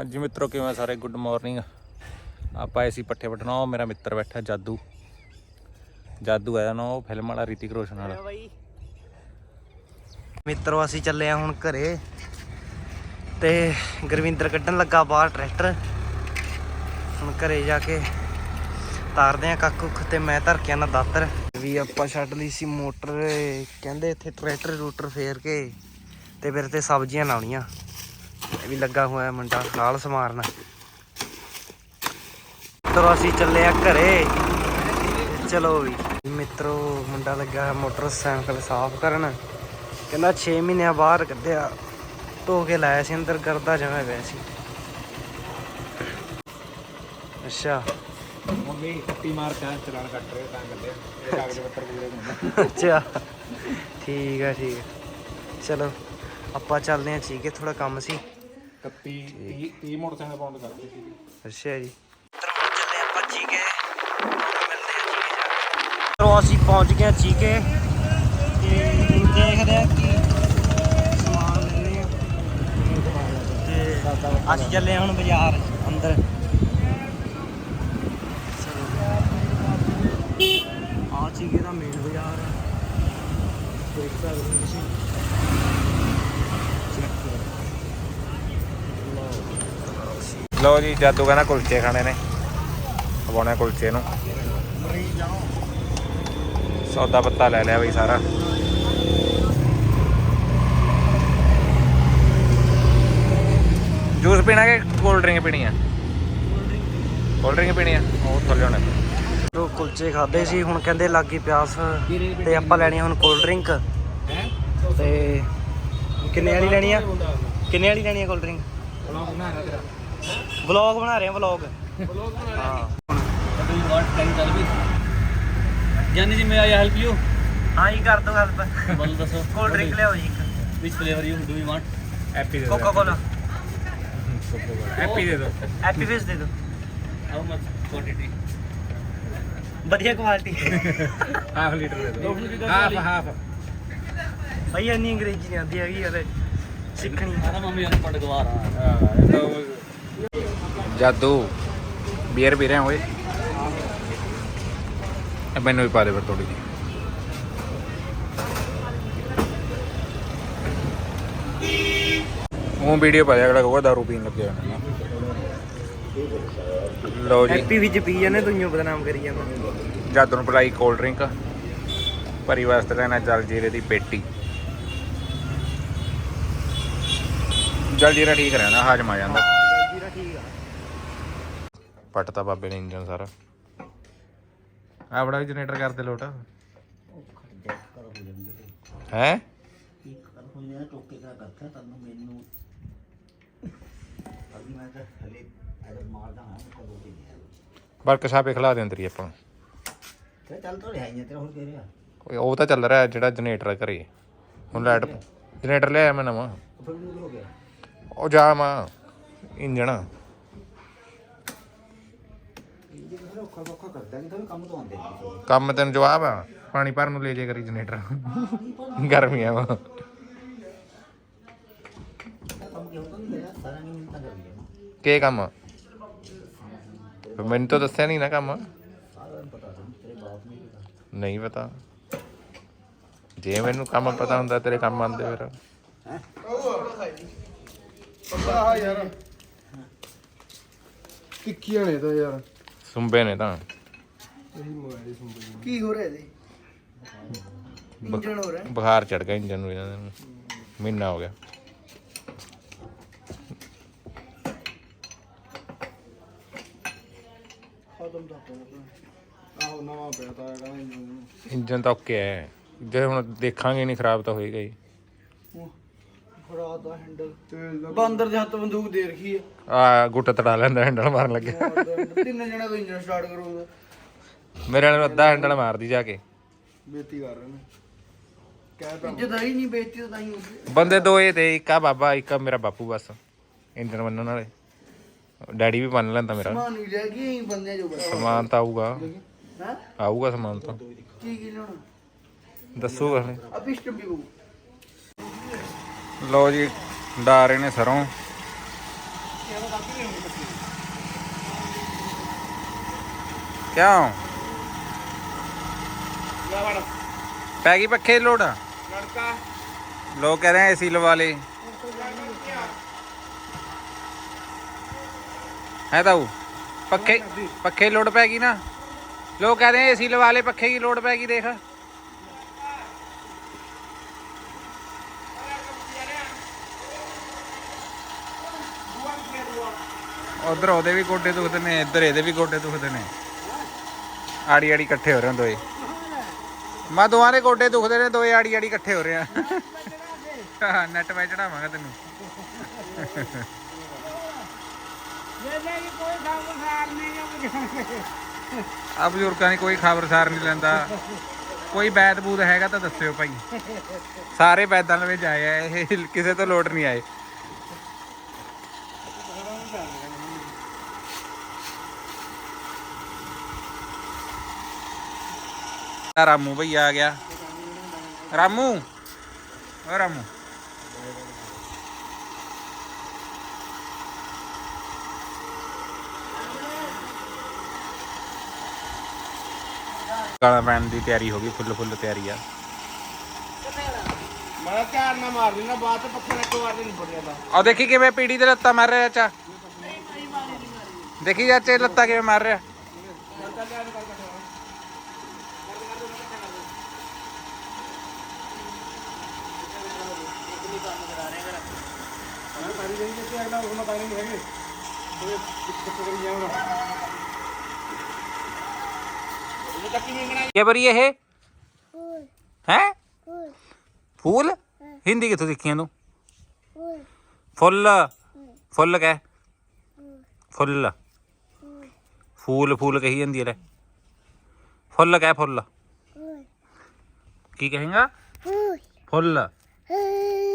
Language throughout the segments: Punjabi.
ਹਾਂਜੀ ਮਿੱਤਰੋ ਕਿਵੇਂ ਸਾਰੇ? ਗੁੱਡ ਮਾਰਨਿੰਗ ਆਪਾਂ ਐਸੀ ਪੱਠੇ ਵਟਣਾ ਉਹ ਮੇਰਾ ਮਿੱਤਰ ਬੈਠਾ ਜਾਦੂ। ਜਾਦੂ ਆਇਆ ਨਾ ਉਹ ਫਿਲਮ ਵਾਲਾ ਰਿਤਿਕ ਰੋਸ਼ਨ ਵਾਲਾ। ਮਿੱਤਰੋ ਅਸੀਂ ਚੱਲੇ ਆ ਹੁਣ ਘਰੇ। ਤੇ ਗੁਰਵਿੰਦਰ ਕੱਢਣ ਲੱਗਾ ਬਾਹਰ ਟਰੈਕਟਰ। ਹੁਣ ਘਰੇ ਜਾ ਕੇ ਤਾਰਦੇ ਆ ਕੱਖ ਕੁੱਖ ਤੇ ਮੈਂ ਧਰ ਕੇ ਆਣਾ ਦਾਤਰ। ਵੀ ਆਪਾਂ ਛੱਡ ਲਈ ਸੀ ਮੋਟਰ ਕਹਿੰਦੇ ਇੱਥੇ ਟਰੈਕਟਰ ਰੂਟਰ ਫੇਰ ਕੇ। ਤੇ ਫਿਰ ਤੇ ਸਬਜ਼ੀਆਂ ਲਾਉਣੀਆਂ। ਇਹ ਵੀ ਲੱਗਾ ਹੋਇਆ ਮੁੰਡਾ ਨਾਲ ਸਮਾਰਨਾ। ਮਿੱਤਰੋ ਅਸੀਂ ਚੱਲੇ ਆ ਘਰੇ। ਚਲੋ ਵੀ। ਮਿੱਤਰੋ ਮੁੰਡਾ ਲੱਗਾ ਹੈ ਮੋਟਰਸਾਈਕਲ ਸਾਫ਼ ਕਰਨ। ਕਹਿੰਦਾ 6 ਮਹੀਨਿਆਂ ਬਾਹਰ ਕੱਢਿਆ। ਧੋ ਕੇ ਲਾਇਆ ਸੀ ਅੰਦਰ ਕਰਦਾ ਜਮਾ ਪਿਆ ਸੀ। ਅੱਛਾ। ਮੰਮੀ ਕੱਟੀ ਮਾਰ ਕੇ ਚਲਾਨ ਕੱਟ ਰਹੇ ਤਾਂ ਕੱਢਿਆ। ਇਹ ਕਾਗਜ਼ ਪੱਤਰ ਪੂਰੇ ਹੁੰਦੇ। ਅੱਛਾ। ਠੀਕ ਆ ਠੀਕ ਆ। ਚਲੋ ਆਪਾਂ ਚੱਲਦੇ ਹਾਂ ਠੀਕ ਹੈ ਥੋੜਾ ਕੰਮ ਸੀ। 31 30 30 ਮੋਟਰਸਾਈਕਲ ਪਾਉਂਡ ਕਰਦੇ ਸੀ ਅੱਛਾ ਜੀ। ਤਰ ਅਸੀਂ ਪਹੁੰਚ ਗਏ ਚੀਕੇ। ਤੇ ਦੇਖਦੇ ਆ ਕੀ ਸਮਾਨ ਲੈਣੇ ਆ ਤੇ ਅਸੀਂ ਚੱਲੇ ਹੁਣ ਬਾਜ਼ਾਰ ਅੰਦਰ। ਆ ਚੀਕੇ ਦਾ ਮੇਨ ਬਾਜ਼ਾਰ ਦੇਖ ਸਕਦੇ ਤੁਸੀਂ। ਲਓ ਜੀ ਜਾਦੂ ਕਹਿੰਦਾ ਕੁਲਚੇ ਖਾਣੇ ਨੇ। ਖਵਾਉਣੇ ਕੁਲਚੇ ਨੂੰ। ਸੌਦਾ ਪੱਤਾ ਲੈ ਲਿਆ ਬਈ ਸਾਰਾ। ਜੂਸ ਪੀਣਾ ਕਿ ਕੋਲਡ ਡਰਿੰਕ ਪੀਣੀ ਆ? ਕੋਲਡ ਡਰਿੰਕ ਪੀਣੀ ਆ? ਉਹ ਥੱਲੇ ਹੋਣੇ। ਉਹ ਕੁਲਚੇ ਖਾਦੇ ਸੀ, ਹੁਣ ਕਹਿੰਦੇ ਲੱਗੀ ਪਿਆਸ, ਤੇ ਆਪਾਂ ਲੈਣੀ ਆ ਹੁਣ ਕੋਲਡ ਡਰਿੰਕ ਤੇ ਕਿੰਨੇ ਵਾਲੀ ਲੈਣੀ ਆ? ਕਿੰਨੇ ਵਾਲੀ ਲੈਣੀ ਆ ਕੋਲਡ ਡਰਿੰਕ ਵਲੌਗ ਬਣਾ ਰਹੇ ਆ ਵਲੌਗ ਹਾਂ। ਜਾਨੀ ਜੀ ਮੈਂ ਆਈ ਹੈਲਪ ਯੂ ਹਾਂ ਹੀ ਕਰ ਦੋ ਹੈਲਪ ਬੋਲ ਦੱਸੋ। ਕੋਲਡ ਡਰਿੰਕ ਲਿਆਓ ਜੀ। ਇੱਕ ਵਿਚ flavour you do you want happy ਦੇ ਕੋਕਾ ਕੋਲਾ ਹੈਪੀ ਦੇ ਦੋ ਹੈਪੀ ਫਿਸ਼ ਦੇ ਦਿਓ। ਹਾਊ ਮਚ ਕੁਆਂਟੀਟੀ ਵਧੀਆ ਕੁਆਲਿਟੀ ਹਾਫ ਲੀਟਰ ਦੇ ਦੋ ਹਾਫ ਹਾਫ ਭਾਈ ਇੰਨੀ ਅੰਗਰੇਜ਼ੀ ਨਹੀਂ ਆਉਂਦੀ ਹੈਗੀ ਹਲੇ ਸਿੱਖਣੀ ਸਾਰਾ ਮੰਮੀ ਉਹਨੂੰ ਪੜ ਗਵਾ ਰਹਾ ਜਾਦੂ। ਬੀਅਰ ਪੀ ਰਹੇ ਓਏ ਇਹ ਮੈਨੂੰ ਵੀ ਪਾ ਦੇ ਫਿਰ ਥੋੜੀ ਜਿਹੀ। ਉਹ ਵੀਡੀਓ ਪਾ ਅਗਲਾ ਕਹੂਗਾ ਦਾਰੂ ਪੀਣ ਲੱਗੇ ਹੋਏ ਨੇ। ਲਓ ਜੀ। ਹੈਪੀ ਵਿੱਚ ਪੀ ਜਾਂਦੇ ਤੂੰ ਇਉਂ ਬਦਨਾਮ ਕਰੀ ਜਾਂਦਾ। ਜਾਦੂ ਨੂੰ ਪਲਾਈ ਕੋਲਡ ਡਰਿੰਕ ਭਰੀ ਵਾਸਤੇ ਲੈਣਾ ਜਲ ਜੀਰੇ ਦੀ ਪੇਟੀ। ਜਲ ਜੀਰਾ ਠੀਕ ਰਹਿੰਦਾ ਹਾਜਮ ਆ ਜਾਂਦਾ। ਪੱਟਤਾ ਬਾਬੇ ਨੇ ਇੰਜਨ ਸਾਰਾ। ਆ ਬੜਾ ਜਨਰੇਟਰ ਕਰਦੇ ਲੋਟ। ਹੈ? ਬਰਕ ਸਾਪੇ ਖਲਾ ਦੇ ਅੰਦਰ ਹੀ ਆਪਾਂ ਨੂੰ। ਚੱਲ ਤਾਂ ਰਿਹਾ ਹੀ ਤੇਰਾ ਹੋਰ ਕਹਿ ਰਿਹਾ ਓਏ, ਉਹ ਤਾਂ ਚੱਲ ਰਿਹਾ ਜਿਹੜਾ ਜਨਰੇਟਰ ਕਰੇ। ਹੁਣ ਲਾਈਟ ਜਨਰੇਟਰ ਲਿਆ ਮੈਂ ਨਵਾਂ। ਫਿਰ ਵੀ ਹੋ ਗਿਆ ਉਹ ਜਾ ਮਾ, ਇੰਜਣ। ਇਹ ਔਖਾ ਔਖਾ ਕਰਦਾ ਨਹੀਂ ਤਾਂ ਕੰਮ ਤੋਂ ਆਉਂਦੇ ਨਹੀਂ ਕੰਮ ਤੈਨੂੰ ਜਵਾਬ ਆ। ਪਾਣੀ ਭਰਨ ਨੂੰ ਲੈ ਜੇ ਕਰੀ ਜਨਰੇਟਰ। ਗਰਮੀਆਂ ਵਾ ਕੰਮ ਕਿਉਂ ਤਾਂ ਨਹੀਂ ਮੇਰਾ ਸਾਰਾ ਨਹੀਂ ਮਿੰਤਾ ਕਰ ਲਿਆ ਕੀ ਕੰਮ? ਮੈਨੂੰ ਤਾਂ ਦੱਸਿਆ ਨਹੀਂ ਨਾ ਕੰਮ। ਸਾਰਾ ਨੂੰ ਪਤਾ ਸੀ ਤੇਰੇ ਬਾਪ ਨੂੰ ਵੀ ਪਤਾ ਨਹੀਂ ਪਤਾ। ਜੇ ਮੈਨੂੰ ਕੰਮ ਪਤਾ ਹੁੰਦਾ ਤੇਰੇ ਕੰਮ ਆਉਂਦੇ ਫਿਰ। ਟਿੱਕੀਆਂ ਨੇ ਤਾਂ ਯਾਰ। ਸੁੰਬੇ ਨੇ ਤਾਂ। ਕੀ ਹੋ ਰਿਹਾ ਇਹਦੇ? ਇੰਜਣ ਹੋ ਰਿਹਾ। ਬੁਖਾਰ ਚੜ ਗਿਆ ਇੰਜਨ ਨੂੰ ਇਹਨਾਂ ਨੂੰ। ਮਹੀਨਾ ਹੋ ਗਿਆ। ਖਤਮ ਤਾਂ ਹੋ ਗਿਆ ਆਹੋ ਨਵਾਂ ਪਿਆ ਤਾਂ ਕਹਿੰਦਾ ਇੰਜਣ। ਤਾਂ ਓਕੇ ਹੈ ਜੇ ਹੁਣ ਦੇਖਾਂਗੇ ਨਹੀਂ ਖਰਾਬ ਤਾਂ ਹੋਏਗਾ ਹੀ। ਫੜਾ ਦਾ ਹੈਂਡਲ ਬਾਂਦਰ ਦੇ ਹੱਥ ਬੰਦੂਕ ਦੇ ਰੱਖੀ ਹੈ ਆ ਗੁੱਟ ਤੜਾ ਲੈਂਦਾ ਹੈਂਡਲ ਮਾਰਨ ਲੱਗਿਆ। ਤਿੰਨ ਜਣੇ ਤੋਂ ਇੰਜਣ ਸਟਾਰਟ ਕਰੂਗਾ। ਮੇਰੇ ਵਾਲੇ ਨੂੰ ਅੱਧਾ ਹੈਂਡਲ ਮਾਰਦੀ ਜਾ ਕੇ। ਬੇਤੀ ਕਰ ਰਹੇ ਨੇ। ਕਹਿ ਤਾਂ ਇੱਜ਼ਤ ਆਈ ਨਹੀਂ ਬੇਤੀ ਤਾਂ ਹੀ ਬੰਦੇ ਦੋ ਇਹ ਤੇ ਇੱਕ ਆ ਬਾਬਾ ਇੱਕ ਆ ਮੇਰਾ ਬਾਪੂ ਬਸ। ਇੰਜਨ ਬੰਨਣ ਵਾਲੇ। ਡੈਡੀ ਵੀ ਬੰਨ ਲੈਂਦਾ ਮੇਰਾ। ਮਾਨ ਨਹੀਂ ਰਹਿ ਗਈ ਬੰਦਿਆਂ ਜੋ ਬਸ। ਸਮਾਨ ਤਾਂ ਆਊਗਾ। ਹੈ? ਆਊਗਾ ਸਮਾਨ ਤਾਂ। ਕੀ ਕੀ ਲੈਣਾ ਦੱਸੂਗਾ ਹਲੇ ਆ ਪਿਸਟਨ ਵੀ ਬੂ ਲਓ ਜੀ ਡਾ ਰਹੇ ਨੇ ਸਰੋਂ। ਕਿਉਂ? ਪੈ ਗਈ ਪੱਖੇ ਦੀ ਲੋੜ? ਲੋਕ ਕਹਿ ਰਹੇ ਆ ਏਸੀ ਲਵਾ ਲੇ ਹੈ ਤਾਊ ਪੱਖੇ ਪੱਖੇ ਦੀ ਲੋੜ ਪੈ ਗਈ ਨਾ। ਲੋਕ ਕਹਿ ਰਹੇ ਏਸੀ ਲਵਾ ਲੇ ਪੱਖੇ ਦੀ ਲੋੜ ਪੈ ਗਈ, ਦੇਖ। ਉਧਰ ਉਹਦੇ ਵੀ ਗੋਡੇ ਦੁਖਦੇ ਨੇ, ਇੱਧਰ ਇਹਦੇ ਵੀ ਗੋਡੇ ਦੁਖਦੇ ਨੇ। ਆੜੀ ਆੜੀ ਇਕੱਠੇ ਹੋ ਰਹੇ ਦੋਏ। ਮਾ ਦੋਵਾਂ ਦੇ ਗੋਡੇ ਦੁਖਦੇ ਨੇ, ਦੋਏ ਆੜੀ ਆੜੀ ਇਕੱਠੇ ਹੋ ਰਹੇ ਆ। ਨੈਟ ਮੈਂ ਚੜਾਵਾਂਗਾ ਤੈਨੂੰ। ਆ ਬਜ਼ੁਰਗਾਂ ਦੀ ਕੋਈ ਖਬਰਸਾਰ ਨਹੀਂ ਲੈਂਦਾ। ਕੋਈ ਬੈਦ ਬੂਦ ਹੈਗਾ ਤਾਂ ਦੱਸਿਓ ਭਾਈ। ਸਾਰੇ ਬੈਦਾਂ ਲਵੇ ਜਾਏ ਇਹ ਕਿਸੇ ਤੋਂ ਲੋਟ ਨਹੀਂ ਆਏ। ਰਾਮੂ ਭਈ ਆ ਗਿਆ। ਰਾਮੂ ਓ ਰਾਮੂ। ਗਾਣਾ ਪੈਣ ਦੀ ਤਿਆਰੀ ਹੋ ਗਈ ਫੁੱਲ ਫੁੱਲ ਤਿਆਰੀ ਆ। ਮਾਰ ਲੈਣਾ ਬਾਅਦ ਚ ਪੱਖੇ ਨਾਲ ਇੱਕ ਵਾਰ ਨਹੀਂ ਬੜਿਆ ਦਾ ਆ ਦੇਖੀ ਕਿਵੇਂ ਪੀੜੀ ਤੇ ਲੱਤਾਂ ਮਾਰ ਰਿਹਾ ਚਾਚਾ। ਦੇਖੀ ਚਾਚੇ ਲੱਤਾਂ ਕਿਵੇਂ ਮਾਰ ਰਿਹਾ। ਕੀ ਬਰੀ ਇਹ? ਹੈ? ਫੂਲ। ਹਿੰਦੀ ਕਿੱਥੋਂ ਸਿੱਖੀਆਂ ਤੂੰ? ਫੁੱਲ। ਫੁੱਲ। ਕਹਿ। ਫੁੱਲ। ਫੂਲ। ਫੂਲ। ਕਹੀ ਜਾਂਦੀ ਹੈ ਲੈ। ਫੁੱਲ ਕਹਿ ਫੁੱਲ। ਕੀ ਕਹੇਗਾ? ਫੁੱਲ।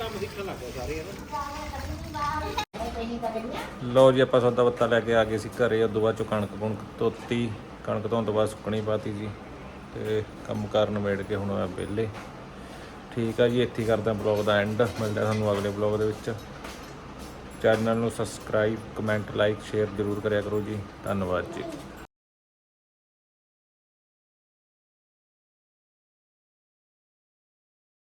ਹੈਗੀ ਸੀ ਲੋ ਜੀ, ਆਪਾਂ ਸੌਦਾ ਪੱਤਾ ਲੈ ਕੇ ਆ ਗਏ ਸੀ ਘਰੇ, ਉਦੋਂ ਬਾਅਦ ਚੋਂ ਕਣਕ ਕੁਣਕ ਧੋਤੀ। ਕਣਕ ਧੋਣ ਤੋਂ ਬਾਅਦ ਸੁੱਕਣੀ ਪਾਤੀ ਜੀ ਤੇ ਕੰਮ ਕਰਨ ਮੇੜ ਕੇ ਹੁਣ ਆ ਵਿਹਲੇ। ਠੀਕ ਆ ਜੀ, ਇੱਥੇ ਕਰਦਾ ਕਰਦੇ ਬਲੌਗ ਦਾ ਐਂਡ। ਮਿਲਦੇ ਹਾਂ ਤੁਹਾਨੂੰ ਅਗਲੇ ਬਲੌਗ ਦੇ ਵਿੱਚ। ਚੈਨਲ ਨੂੰ ਸਬਸਕ੍ਰਾਈਬ, ਕਮੈਂਟ, ਲਾਈਕ, ਸ਼ੇਅਰ ਜ਼ਰੂਰ ਕਰਿਆ ਕਰੋ ਜੀ। ਧੰਨਵਾਦ ਜੀ।